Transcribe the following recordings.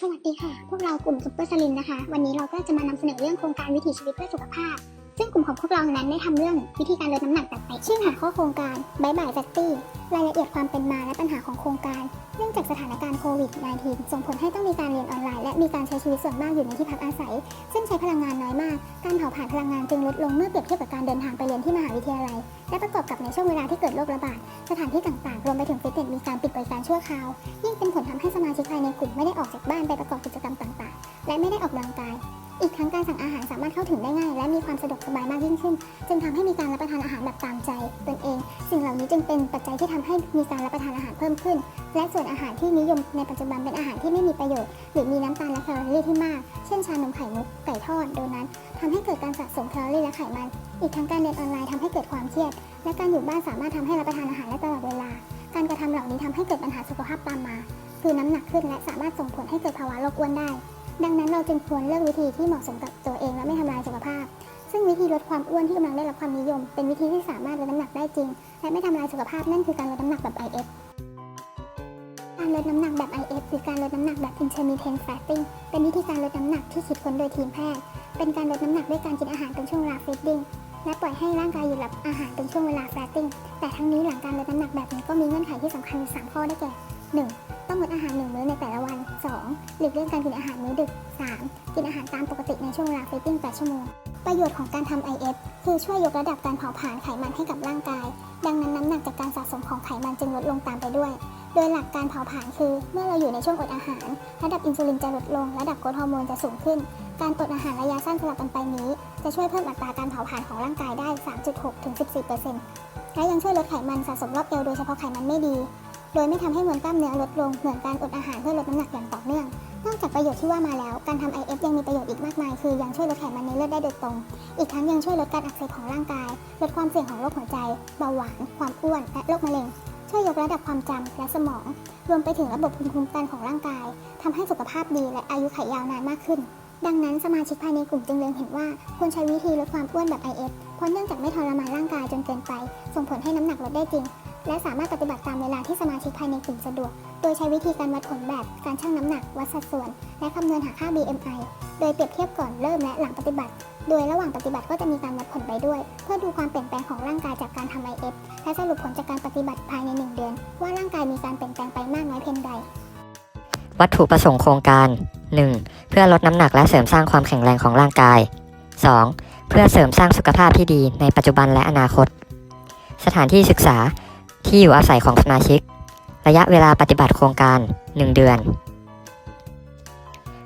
สวัสดีค่ะ พวกเรากลุ่มซุปเปอร์สลิมนะคะ วันนี้เราก็จะมานำเสนอเรื่องโครงการวิถีชีวิตเพื่อสุขภาพ ซึ่งกลุ่มของพวกเรานั้นได้ทำเรื่องวิธีการลดน้ำหนักแบบไปชื่อหาข้อโครงการบายบายแฟตตี้รายละเอียดความเป็นมาและปัญหาของโครงการ เนื่องจากสถานการณ์โควิด -19 ส่งผลให้ต้องมีการเรียนออนไลน์และมีการใช้ชีวิตส่วนมากอยู่ในที่พักอาศัย ซึ่งใช้พลังงานน้อยมาก การเผาผลาญพลังงานจึงลดลงเมื่อเปรียบเทียบกับการเดินทางไปเรียนที่มหาวิทยาลัย และประกอบกับในช่วงเวลาที่เกิดโรคระบาด สถานที่ต่างๆ รวมไปถึงฟิตเนสมีการปิดบริการชั่วคราว ยิ่งเป็นผลทำให้สมาชิกภายในกลุ่มไม่ได้ออกจากบ้านไปประกอบกิจกรรมต่าง ๆ และไม่ได้ออกกำลังกาย อีกทั้งการสั่งอาหารสามารถเข้าถึงได้ง่าย และมีความสะดวกสบายมากยิ่งขึ้น จึงทำให้มีการรับประทานอาหารแบบตามใจตนเอง สิ่งเหล่านี้จึงเป็นปัจจัยที่ทำให้มีการรับประทานอาหารเพิ่มขึ้น และส่วนอาหารที่นิยมในปัจจุบันเป็นอาหารที่ไม่มีประโยชน์ หรือมีน้ำตาลและแคลอรี่ที่มาก เช่นชานมไข่มุกไก่ทอดโดนัททำให้เกิดการสะสมแคลอรี่และไขมัน อีกทั้งการเรียนออนไลน์ทำให้เกิดความเครียด และการอยู่บ้านสามารถทำให้รับประทานอาหารได้ตลอดเวลา การกระทำเหล่านี้ทำให้เกิดปัญหาสุขภาพตามมา คือน้ำหนักขึ้นและสามารถส่งผลให้เกิดภาวะโรคอ้วนได้ ดังนั้นเราจึงควรเลือกวิธีที่เหมาะสมกับตัวเองและไม่ทำลายสุขภาพ ซึ่งวิธีลดความอ้วนที่กำลังได้รับความนิยม เป็นวิธีที่สามารถลดน้ำหนักได้จริง และไม่ทำลายสุขภาพนั่นคือการลดน้ำหนักแบบ IF การลดน้ำหนักแบบ IF หรือการลดน้ำหนักแบบ intermittent fasting เป็นวิธีการลดน้ำหนักที่คิดค้นโดยทีมแพทย์ เป็นการลดน้ำหนักด้วยการกินอาหารเป็นช่วงเวลา feeding และปล่อยให้ร่างกายหยุดรับอาหารเป็นช่วงเวลา fasting แต่ทั้งนี้หลังการลดน้ำหนักแบบนี้ก็มีเงื่อนไขที่สำคัญอยู่สามข้อได้แก่ 1. ต้องงดอาหารหนึ่งมื้อในแต่ละวัน 2. หลีกเลี่ยงการกินอาหารมื้อดึก 3. กินอาหารตามปกติในช่วงเวลา feeding 8ชั่วโมง ประโยชน์ของการทำ IF คือช่วยยกระดับการเผาผลาญไขมันให้กับร่างกาย ดังนั้นน้ำหนักจากการสะสมของไขมันจึงลดลงตามไปด้วย โดยหลักการเผาผลาญคือ เมื่อเราอยู่ในช่วงอดอาหาร ระดับอินซูลินจะลดลง ระดับโกรดฮอร์โมนจะสูงขึ้น การอดอาหารระยะสั้นสลับกันไปนี้ จะช่วยเพิ่มอัตราการเผาผลาญของร่างกายได้ 3.6ถึง14%และยังช่วยลดไขมันสะสมรอบเอวโดยเฉพาะไขมันไม่ดี โดยไม่ทำให้มวลกล้ามเนื้อลดลงเหมือนการอดอาหารเพื่อลดน้ำหนักอย่างต่อเนื่อง นอกจากประโยชน์ที่ว่ามาแล้ว การทำ IF ยังมีประโยชน์อีกมากมาย คือยังช่วยลดไขมันในเลือดได้โดยตรง อีกทั้งยังช่วยลดการอักเสบของร่างกาย ลดความเสี่ยงของโรคหัวใจ เบาหวาน ความอ้วน และโรคมะเร็ง ช่วยยกระดับความจำและสมอง รวมไปถึงระบบภูมิคุ้มกันของร่างกายทำให้สุขภาพดีและอายุขัยยาวนานมากขึ้นดังนั้นสมาชิกภายในกลุ่มจึงเล็งเห็นว่าควรใช้วิธีลดความอ้วนแบบ IF เพราะเนื่องจากไม่ทรมานร่างกายจนเกินไป ส่งผลให้น้ำหนักลดได้จริง และสามารถปฏิบัติตามเวลาที่สมาชิกภายในกลุ่มสะดวก โดยใช้วิธีการวัดผลแบบ การชั่งน้ำหนัก วัดสัดส่วน และคำนวณหาค่า BMI โดยเปรียบเทียบก่อนเริ่มและหลังปฏิบัติ โดยระหว่างปฏิบัติก็จะมีการวัดผลไปด้วย เพื่อดูความเปลี่ยนแปลงของร่างกายจากการทำ IF และสรุปผลจากการปฏิบัติภายใน 1 เดือน ว่าร่างกายมีการเปลี่ยนแปลงไปมากน้อยเพียงใด วัตถุประสงค์โครงการ 1. เพื่อลดน้ำหนักและเสริมสร้างความแข็งแรงของร่างกาย 2. เพื่อเสริมสร้างสุขภาพที่ดีในปัจจุบันและอนาคต สถานที่ศึกษา ที่อยู่อาศัยของสมาชิก ระยะเวลาปฏิบัติโครงการ 1 เดือน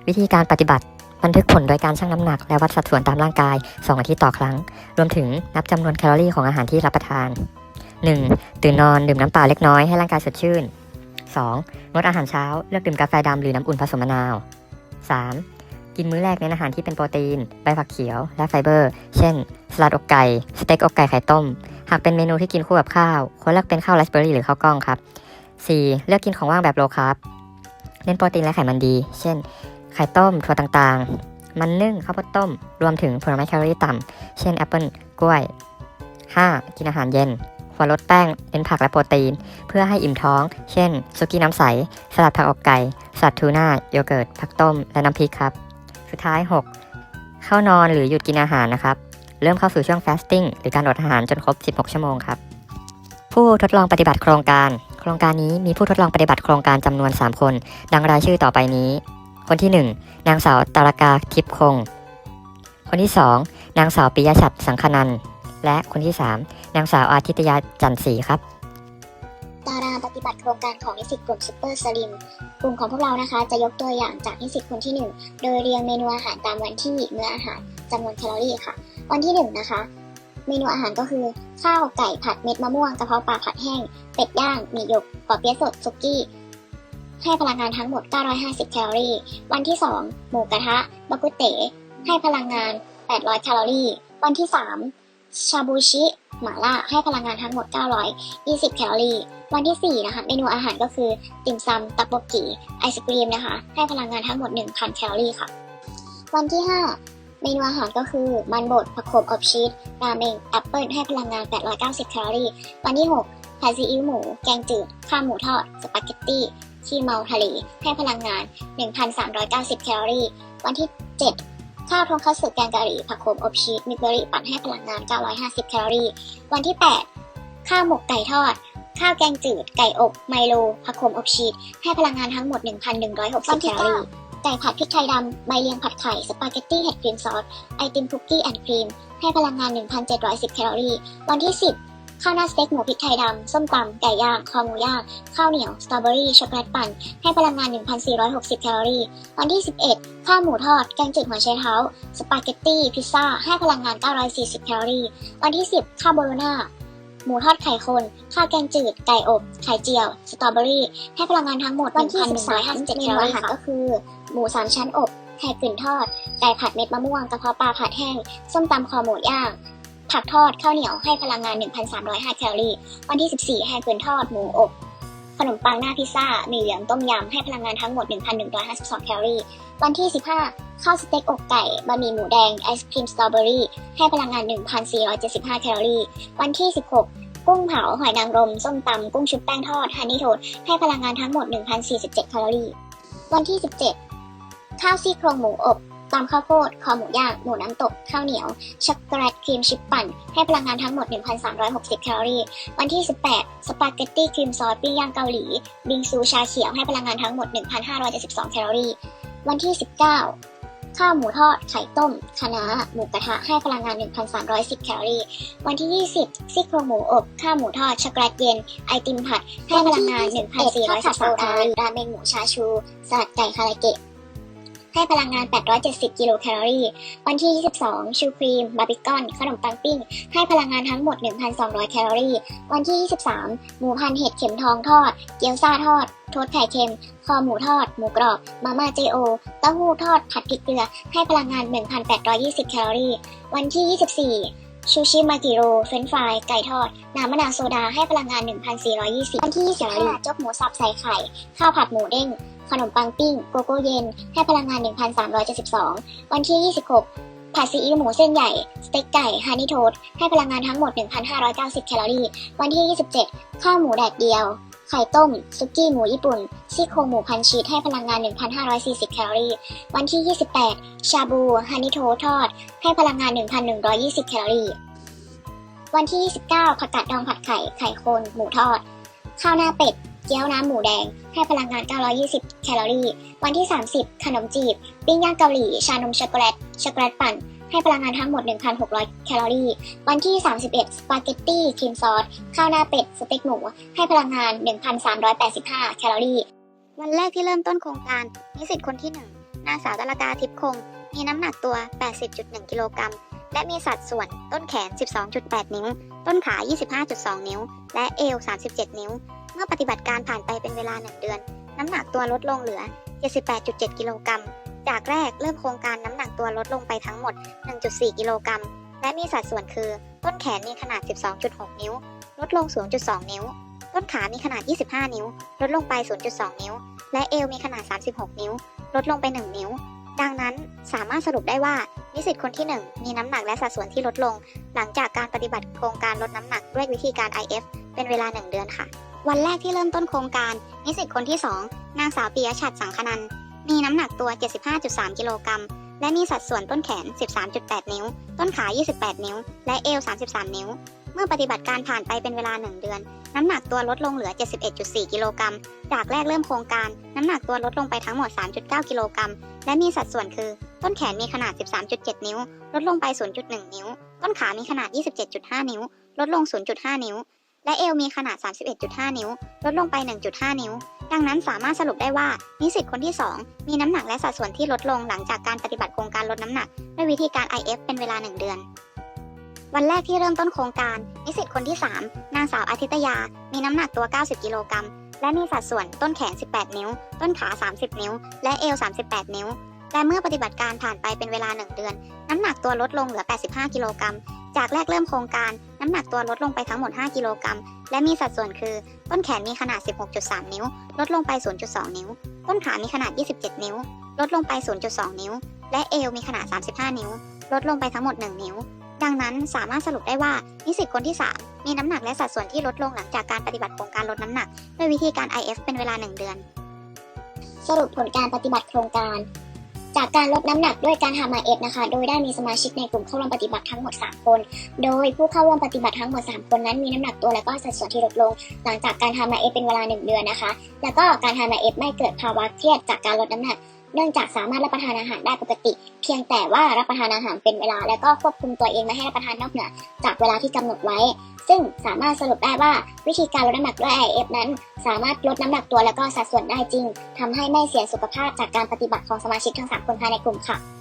วิธีการปฏิบัติบันทึกผลโดยการชั่งน้ำหนักและวัดสัดส่วนตามร่างกาย 2 อาทิตย์ต่อครั้ง รวมถึงนับจำนวนแคลอรี่ของอาหารที่รับประทาน 1. ตื่นนอนดื่มน้ำเปล่าเล็กน้อยให้ร่างกายสดชื่น 2. งดอาหารเช้า เลือกดื่มกาแฟดำหรือน้ำอุ่นผสมมะนาว 3. กินมื้อแรกในอาหารที่เป็นโปรตีน ใบผักเขียว และไฟเบอร์ เช่น สลัดอกไก่ สเต็กอกไก่ไข่ต้ม หากเป็นเมนูที่กินคู่กับข้าวควรเลือกเป็นข้าวไรซ์เบอร์รี่หรือข้าวกล้องครับ 4. เลือกกินของว่างแบบโลคาร์บเน้นโปรตีนและไขมันดี เช่น ไข่ต้มถั่วต่างๆ มันนึ่งข้าวโพดต้ม รวมถึงผลไม้แคลอรี่ต่ำ เช่นแอปเปิลกล้วย 5. กินอาหารเย็นควรลดแป้งเป็นผักและโปรตีน เพื่อให้อิ่มท้อง เช่นซุกี้น้ำใส สลัดผักอกไก่สลัดทูน่าโยเกิร์ตผักต้ม และน้ำพริกครับ สุดท้าย 6. เข้านอนหรือหยุดกินอาหารนะครับ เริ่มเข้าสู่ช่วง fasting หรือการอดอาหารจนครบ 16 ชั่วโมงครับ ผู้ทดลองปฏิบัติโครงการ โครงการนี้มีผู้ทดลองปฏิบัติโครงการจำนวน 3 คน ดังรายชื่อต่อไปนี้ คนที่ 1 นางสาวตารากาทิพย์คง คนที่ 2 นางสาวปิยชัดสังคนัน และคนที่ 3 นางสาวอาทิตยาจันทร์ศรีครับตารางปฏิบัติโครงการของนิสิตกลุ่มซูเปอร์สลิมกลุ่มของพวกเรานะคะจะยกตัวอย่างจากนิสิตคนที่ 1 โดยเรียงเมนูอาหารตามวันที่มื้ออาหารจำนวนแคลอรี่ค่ะ วันที่ 1 นะคะ เมนูอาหารก็คือ ข้าวไก่ผัดเม็ดมะม่วงกะเพราปลาผัดแห้ง เป็ดย่างหมี่หยกปอเปี๊ยะสดซุกี้ ให้พลังงานทั้งหมด 950 แคลอรี่ วันที่ 2 หมูกระทะบากุเต๋ให้พลังงาน 800 แคลอรี่ วันที่ 3 ชาบูชิหม่าล่าให้พลังงานทั้งหมด 920 แคลอรี่ วันที่ 4 นะคะ เมนูอาหารก็คือ ติ่มซำตักบกกีไอศกรีมนะคะ ให้พลังงานทั้งหมด 1,000 แคลอรี่ค่ะ วันที่ 5 เมนูอาหารก็คือมันบดผักโขมอบชีสราเมงแอปเปิลให้พลังงาน 890 แคลอรี่ วันที่ 6ผัดซีอิ๊วหมู แกงจืด ข้าวหมูทอด สปาเกตตี้ขี้เมาทะเลให้พลังงาน 1,390 แคลอรี่ วันที่ 7 ข้าวทงคัตสึแกงกะหรี่ผักโขมอบชีสมิเบอรี่ปั่นให้พลังงาน 950 แคลอรี่ วันที่ 8 ข้าวหมกไก่ทอดข้าวแกงจืด ไก่อบ ไมโลผักโขมอบชีสให้พลังงานทั้งหมด 1,160แคลอรี่ ไก่ผัดพริกไทยดำ ใบเลียงผัดไข่ สปาเกตตี้เห็ดครีมซอส ไอติมคุกกี้แอนด์ครีม ให้พลังงาน 1,710 แคลอรี่ วันที่ 10 ข้าวหน้าสเต็กหมูพริกไทยดำ ส้มตำ ไก่ย่าง คอหมูย่าง ข้าวเหนียว สตรอเบอรี่ ช็อกโกแลตปั่น ให้พลังงาน 1,460 แคลอรี่ วันที่ 11 ข้าวหมูทอด แกงจืดหัวไชเท้า สปาเกตตี้ พิซซ่า ให้พลังงาน 940 แคลอรี่ วันที่ 10 ข้าวโบโลน่า หมูทอดไข่คนข้าวแกงจืด ไก่อบ ไข่เจียว สตรอเบอรี่ ให้พลังงานทั้งหมด วันที่13แคลอรี่ค่ะก็คือ หมูสามชั้นอบไข่กึ่นทอด ไก่ผัดเม็ดมะม่วง กระเพาะปลาผัดแห้ง ส้มตำคอหมูย่างผักทอด ข้าวเหนียว ให้พลังงาน 1,305แคลอรี่ วันที่ 14ไข่กึ่นทอด หมูอบ ขนมปังหน้าพิซซ่าหมี่เหลืองต้มยำ ให้พลังงานทั้งหมด 1,152แคลอรี่ วันที่ 15 ข้าวสเต็กอกไก่บะหมี่หมูแดง ไอศครีมสตรอเบอรี่ ให้พลังงาน 1,475 แคลอรี่ วันที่ 16กุ้งเผา หอยนางรม ส้มตำ กุ้งชุบแป้งทอด ฮันนี่โทสให้พลังงานทั้งหมด 1,047 แคลอรี่ วันที่ 17 ข้าวซี่โครงหมูอบตำข้าวโพด คอหมูย่าง หมูน้ำตก ข้าวเหนียว ช็อกโกแลตครีมชิปปั่น ให้พลังงานทั้งหมด 1,360 แคลอรี่ วันที่ 18 สปาเกตตี้ครีมซอสปิ้งย่างเกาหลี บิงซูชาเขียวให้พลังงานทั้งหมด 1,572 แคลอรี่ วันที่ 19 ข้าวหมูทอด ไข่ต้มคะน้าหมูกระทะให้พลังงาน 1,310 แคลอรี่ วันที่ 20 ซี่โครงหมูอบ ข้าวหมูทอดช็อกโกแลตเย็น ไอติมผัด ให้พลังงาน 1,413แคลอรี่ ราเมงหมูชาชู สลัดไก่คาราเกะ ให้พลังงาน 870 กิโลแคลอรี่ วันที่ 22 ชูครีม บาร์บีคอน ขนมปังปิ้ง ให้พลังงานทั้งหมด 1,200 แคลอรี่ วันที่ 23 หมูพันเห็ดเข็มทองทอด เกี๊ยวซ่าทอด โทษไข่เค็ม คอหมูทอด หมูกรอบ มาม่าเจโอ เต้าหู้ทอด ผัดพริกเกลือ ให้พลังงาน 1,820 แคลอรี่ วันที่ 24ชูชิมากิโร เฟรนช์ฟราย ไก่ทอด น้ำมะนาวโซดาให้พลังงาน 1,420วันที่25จกหมูสับใส่ไข่ ข้าวผัดหมูเด้ง ขนมปังปิ้ง โกโก้เย็นให้พลังงาน 1,372 วันที่ 26 ผัดซีอิ๊วหมูเส้นใหญ่ สเต็กไก่ฮันนี่โทสให้พลังงานทั้งหมด 1,590 แคลอรี่ วันที่ 27 ข้าวหมูแดดเดียว ไข่ต้ม ซุกี้หมูญี่ปุ่น ซี่โครงหมูพันชีสให้พลังงาน 1,540 แคลอรี่ วันที่ 28 ชาบูฮันนี่โทสทอด ให้พลังงาน 1,120 แคลอรี่ วันที่ 29 ผักกาดดองผัดไข่ ไข่โคน หมูทอด ข้าวหน้าเป็ด เกี๊ยวน้ำหมูแดง ให้พลังงาน 920 แคลอรี่ วันที่ 30 ขนมจีบ ปิ้งย่างเกาหลี ชานมช็อกโกแลต ช็อกโกแลตปั่น ให้พลังงานทั้งหมด 1,600 แคลอรี่ วันที่ 31 สปาเกตตี้ครีมซอส ข้าวหน้าเป็ด สเต็กหมู ให้พลังงาน 1,385 แคลอรี่ วันแรกที่เริ่มต้นโครงการ นิสิตคนที่ 1 นางสาวตลกาทิพย์คง มีน้ำหนักตัว 80.1 กิโลกรัม และมีสัดส่วน ต้นแขน 12.8 นิ้ว ต้นขา 25.2 นิ้ว และเอว 37 นิ้ว เมื่อปฏิบัติการผ่านไปเป็นเวลา 1 เดือน น้ำหนักตัวลดลงเหลือ 78.7 กิโลกรัม จากแรกเริ่มโครงการน้ำหนักตัวลดลงไปทั้งหมด 1.4 กิโลกรัม และมีสัดส่วนคือ ต้นแขนมีขนาด 12.6 นิ้ว ลดลง 0.2 นิ้ว ต้นขามีขนาด 25 นิ้ว ลดลงไป 0.2 นิ้ว และเอวมีขนาด 36 นิ้ว ลดลงไป 1 นิ้ว ดังนั้นสามารถสรุปได้ว่านิสิตคนที่ 1 มีน้ำหนักและสัดส่วนที่ลดลง หลังจากการปฏิบัติโครงการลดน้ำหนักด้วยวิธีการ IF เป็นเวลา 1 เดือนค่ะ วันแรกที่เริ่มต้นโครงการ นิสิตคนที่ 2 นางสาวปียชัดสังคนัน มีน้ำหนักตัว 75.3 กิโลกรัม และมีสัดส่วนต้นแขน 13.8 นิ้ว ต้นขา 28 นิ้ว และเอว 33 นิ้ว เมื่อปฏิบัติการผ่านไปเป็นเวลา 1 เดือน น้ำหนักตัวลดลงเหลือ 71.4 กิโลกรัม จากแรกเริ่มโครงการ น้ำหนักตัวลดลงไปทั้งหมด 3.9 กิโลกรัม และมีสัดส่วนคือ ต้นแขนมีขนาด 13.7 นิ้ว ลดลงไป 0.1 นิ้ว ต้นขามีขนาด 27.5 นิ้ว ลดลง 0.5 นิ้ว และเอวมีขนาด 31.5 นิ้ว ลดลงไป 1.5 นิ้ว ดังนั้นสามารถสรุปได้ว่า นิสิตคนที่ 2 มีน้ำหนักและสัดส่วนที่ลดลงหลังจากการปฏิบัติโครงการลดน้ำหนัก ด้วยวิธีการ IF เป็นเวลา 1 เดือน วันแรกที่เริ่มต้นโครงการ นิสิตคนที่ 3 นางสาวอาทิตยา มีน้ำหนักตัว 90 กิโลกรัม และมีสัดส่วนต้นแขน 18 นิ้ว ต้นขา 30 นิ้ว และเอว 38 นิ้วและเมื่อปฏิบัติการผ่านไปเป็นเวลา 1 เดือน น้ำหนักตัวลดลงเหลือ 85 กิโลกรัม จากแรกเริ่มโครงการ น้ำหนักตัวลดลงไปทั้งหมด 5 กิโลกรัม และมีสัดส่วนคือ ต้นแขนมีขนาด 16.3 นิ้ว ลดลงไป 0.2 นิ้ว ต้นขามีขนาด 27 นิ้ว ลดลงไป 0.2 นิ้ว และเอวมีขนาด 35 นิ้ว ลดลงไปทั้งหมด 1 นิ้ว ดังนั้นสามารถสรุปได้ว่านิสิตคนที่ 3 มีน้ำหนักและสัดส่วนที่ลดลงหลังจากการปฏิบัติโครงการลดน้ำหนัก ด้วยวิธีการ IF เป็นเวลา 1 เดือน สรุปผลการปฏิบัติโครงการ จากการลดน้ำหนักด้วยการทำ RS นะคะ โดยได้มีสมาชิกในกลุ่มเข้าร่วมปฏิบัติทั้งหมด 3 คน โดยผู้เข้าร่วมปฏิบัติทั้งหมด 3 คนนั้นมีน้ำหนักตัวและก็สัดส่วนที่ลดลง หลังจากการทำมาเอทเป็นเวลา 1 เดือนนะคะ แล้วก็การทำ RS ไม่เกิดภาวะเครียดจากการลดน้ำหนัก เนื่องจากสามารถรับประทานอาหารได้ปกติ เพียงแต่ว่ารับประทานอาหารเป็นเวลา และก็ควบคุมตัวเองไม่ให้รับประทานนอกเหนือจากเวลาที่กำหนดไว้ ซึ่งสามารถสรุปได้ว่าวิธีการลดน้ำหนักด้วย IF นั้น สามารถลดน้ำหนักตัวและก็สัดส่วนได้จริงทำให้ไม่เสียสุขภาพจากการปฏิบัติของสมาชิกทั้ง3คนภายในกลุ่มค่ะ